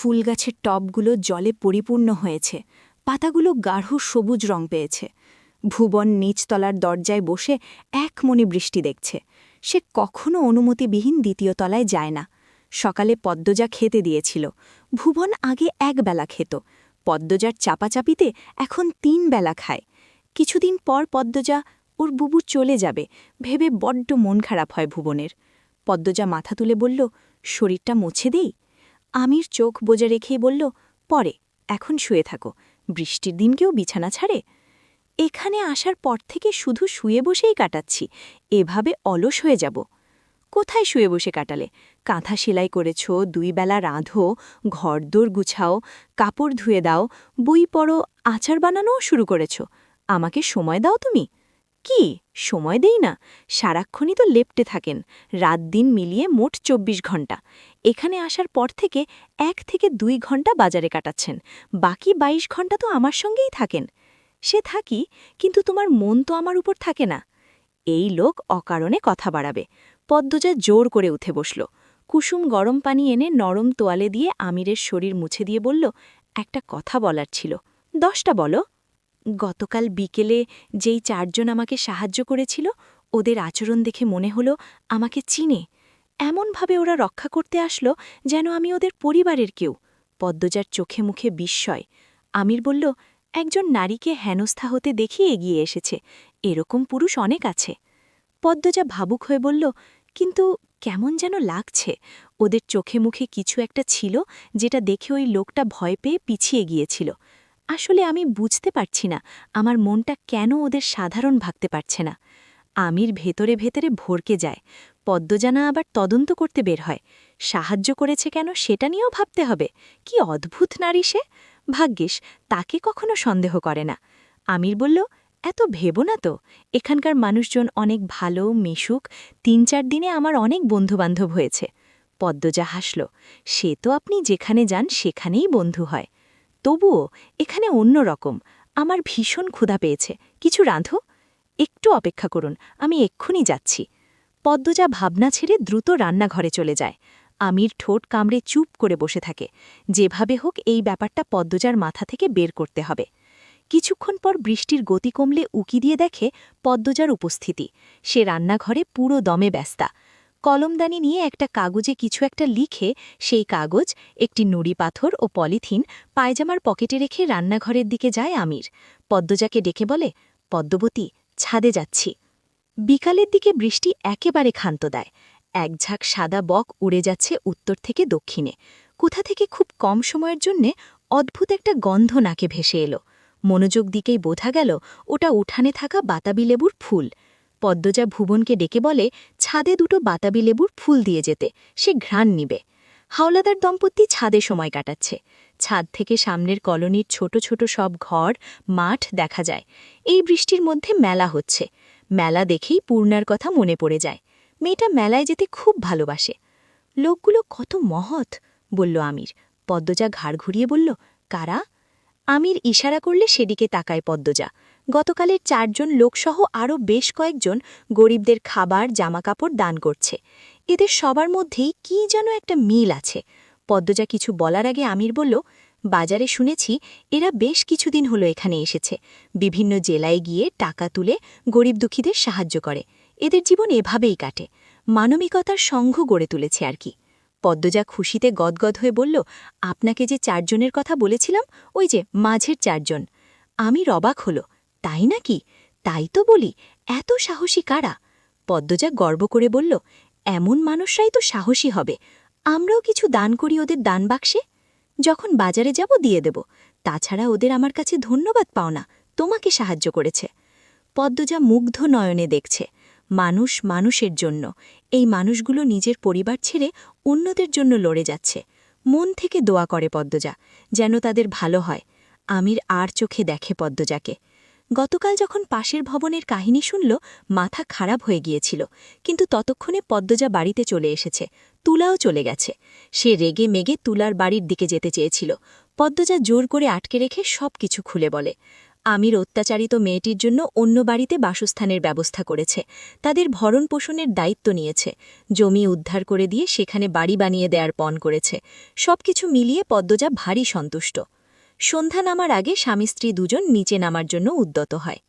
ফুল গাছের টবগুলো জলে পরিপূর্ণ হয়েছে। পাতাগুলো গাঢ় সবুজ রং পেয়েছে। ভুবন নিচতলার দরজায় বসে এক মনে বৃষ্টি দেখছে। সে কখনো অনুমতিবিহীন দ্বিতীয় তলায় যায় না। সকালে পদ্মজা খেতে দিয়েছিল। ভুবন আগে এক বেলা খেত। পদ্মজার চাপাচাপিতে এখন তিন বেলা খায়। কিছুদিন পর পদ্মজা, ওর বুবু চলে যাবে। ভেবে বড্ড মন খারাপ হয় ভুবনের। পদ্মজা মাথা তুলে বলল, শরীরটা মুছে দেই? আমির চোখ বোজা রেখেই বলল, পরে, এখন শুয়ে থাকো। বৃষ্টির দিন কেউ বিছানা ছাড়ে? এখানে আসার পর থেকে শুধু শুয়ে বসেই কাটাচ্ছি। এভাবে অলস হয়ে যাব। কোথায় শুয়ে বসে কাটালে? কাঁথা সেলাই করেছ, দুই বেলা রাঁধো, ঘরদোর গুছাও, কাপড় ধুয়ে দাও, বই পড়ো, আচার বানানোও শুরু করেছ। আমাকে সময় দাও তুমি। কি? সময় দেই না। সারাক্ষণই তো লেপটে থাকেন। রাত দিন মিলিয়ে মোট চব্বিশ ঘণ্টা এখানে আসার পর থেকে এক থেকে দুই ঘণ্টা বাজারে কাটাচ্ছেন। বাকি ২২ ঘণ্টা তো আমার সঙ্গেই থাকেন। সে থাকি, কিন্তু তোমার মন তো আমার উপর থাকে না। এই লোক অকারণে কথা বাড়াবে। পদ্মজা জোর করে উঠে বসল। কুসুম গরম পানি এনে নরম তোয়ালে দিয়ে আমিরের শরীর মুছে দিয়ে বলল, একটা কথা বলার ছিল। দশটা বলো। গতকাল বিকেলে যেই চারজন আমাকে সাহায্য করেছিল, ওদের আচরণ দেখে মনে হলো আমাকে চিনে। এমনভাবে ওরা রক্ষা করতে আসলো যেন আমি ওদের পরিবারের কেউ। পদ্মজার চোখে মুখে বিস্ময়। আমির বলল, একজন নারীকে হেনস্থা হতে দেখি এগিয়ে এসেছে। এরকম পুরুষ অনেক আছে। পদ্মজা ভাবুক হয়ে বলল, কিন্তু কেমন যেন লাগছে? ওদের চোখে মুখে কিছু একটা ছিল যেটা দেখে ওই লোকটা ভয় পেয়ে পিছিয়ে গিয়েছিল। আসলে আমি বুঝতে পারছি না আমার মনটা কেন ওদের সাধারণ ভাবতে পারছে না। আমির ভেতরে ভেতরে ভরকে যায়। পদ্মজানা আবার তদন্ত করতে বের হয়। সাহায্য করেছে কেন সেটা নিয়েও ভাবতে হবে। কি অদ্ভুত নারী সে। ভাগ্যিস, তাকে কখনো সন্দেহ করে না। আমির বলল, এত ভেবো না তো। এখানকার মানুষজন অনেক ভালো, মিশুক। তিন চার দিনে আমার অনেক বন্ধুবান্ধব হয়েছে। পদ্মজা হাসল, সে তো আপনি যেখানে যান সেখানেই বন্ধু হয়। তবুও এখানে অন্য রকম। আমার ভীষণ ক্ষুধা পেয়েছে। কিছু রাঁধো? একটু অপেক্ষা করুন, আমি এক্ষুনি যাচ্ছি। পদ্মজা ভাবনা ছেড়ে দ্রুত রান্নাঘরে চলে যায়। আমির ঠোঁট কামড়ে চুপ করে বসে থাকে। যেভাবে হোক এই ব্যাপারটা পদ্মজার মাথা থেকে বের করতে হবে। কিছুক্ষণ পর বৃষ্টির গতি কমলে উকি দিয়ে দেখে পদ্মজার উপস্থিতি। সে রান্নাঘরে পুরো দমে ব্যস্তা। কলমদানি নিয়ে একটা কাগজে কিছু একটা লিখে সেই কাগজ, একটি নুড়ি পাথর ও পলিথিন পায়জামার পকেটে রেখে রান্নাঘরের দিকে যায় আমির। পদ্মজাকে ডেকে বলে, পদ্মবতী, ছাদে যাচ্ছি। বিকালের দিকে বৃষ্টি একেবারে ক্ষান্ত দেয়। এক ঝাঁক সাদা বক উড়ে যাচ্ছে উত্তর থেকে দক্ষিণে। কোথা থেকে খুব কম সময়ের জন্যে অদ্ভুত একটা গন্ধ নাকে ভেসে এলো। মনোযোগ দিকেই বোঝা গেল, ওটা উঠানে থাকা বাতাবি লেবুর ফুল। পদ্মজা ভুবনকে ডেকে বলে, ছাদে দুটো বাতাবি লেবুর ফুল দিয়ে যেতে, সে ঘ্রাণ নিবে। হাওলাদার দম্পতি ছাদে সময় কাটাচ্ছে। ছাদ থেকে সামনের কলোনির ছোট ছোট সব ঘর, মাঠ দেখা যায়। এই বৃষ্টির মধ্যে মেলা হচ্ছে। মেলা দেখেই পূর্ণার কথা মনে পড়ে যায়। মেয়েটা মেলায় যেতে খুব ভালোবাসে। লোকগুলো কত মহৎ, বলল আমির। পদ্মজা ঘাড় ঘুরিয়ে বলল, কারা? আমির ইশারা করলে সেদিকে তাকায় পদ্মজা। গতকালের চারজন লোকসহ আরও বেশ কয়েকজন গরিবদের খাবার, জামাকাপড় দান করছে। এদের সবার মধ্যেই কি যেন একটা মিল আছে। পদ্মজা কিছু বলার আগে আমির বলল, বাজারে শুনেছি এরা বেশ কিছুদিন হলো এখানে এসেছে। বিভিন্ন জেলায় গিয়ে টাকা তুলে গরিব দুঃখীদের সাহায্য করে। এদের জীবন এভাবেই কাটে। মানবিকতার সংঘ গড়ে তুলেছে আর কি। পদ্মজা খুশিতে গদগদ হয়ে বলল, আপনাকে যে চারজনের কথা বলেছিলাম, ওই যে মাঝের চারজন। আমি রবাক হল। তাই নাকি? তাই তো বলি, এত সাহসী কারা? পদ্মজা গর্ব করে বলল, এমন মানুষরাই তো সাহসী হবে। আমরাও কিছু দান করি ওদের দান বাক্সে? যখন বাজারে যাব দিয়ে দেব। তাছাড়া ওদের আমার কাছে ধন্যবাদ পাও না, তোমাকে সাহায্য করেছে। পদ্মজা মুগ্ধ নয়নে দেখছে, মানুষ মানুষের জন্য। এই মানুষগুলো নিজের পরিবার ছেড়ে অন্যদের জন্য লড়ে যাচ্ছে। মন থেকে দোয়া করে পদ্মজা, যেন তাদের ভালো হয়। আমির আর চোখে দেখে পদ্মজাকে। গতকাল যখন পাশের ভবনের কাহিনী শুনল, মাথা খারাপ হয়ে গিয়েছিল। কিন্তু ততক্ষণে পদ্মজা বাড়িতে চলে এসেছে। তুলাও চলে গেছে। সে রেগে মেগে তুলার বাড়ির দিকে যেতে চেয়েছিল। পদ্মজা জোর করে আটকে রেখে সব কিছু খুলে বলে, আমির অত্যাচারিত মেয়েটির জন্য অন্য বাড়িতে বাসস্থানের ব্যবস্থা করেছে। তাদের ভরণ পোষণের দায়িত্ব নিয়েছে। জমি উদ্ধার করে দিয়ে সেখানে বাড়ি বানিয়ে দেয়ার পণ করেছে। সবকিছু মিলিয়ে পদ্মজা ভারী সন্তুষ্ট। সন্ধ্যা নামার আগে স্বামী স্ত্রী দুজন নিচে নামার জন্য উদ্যত হয়।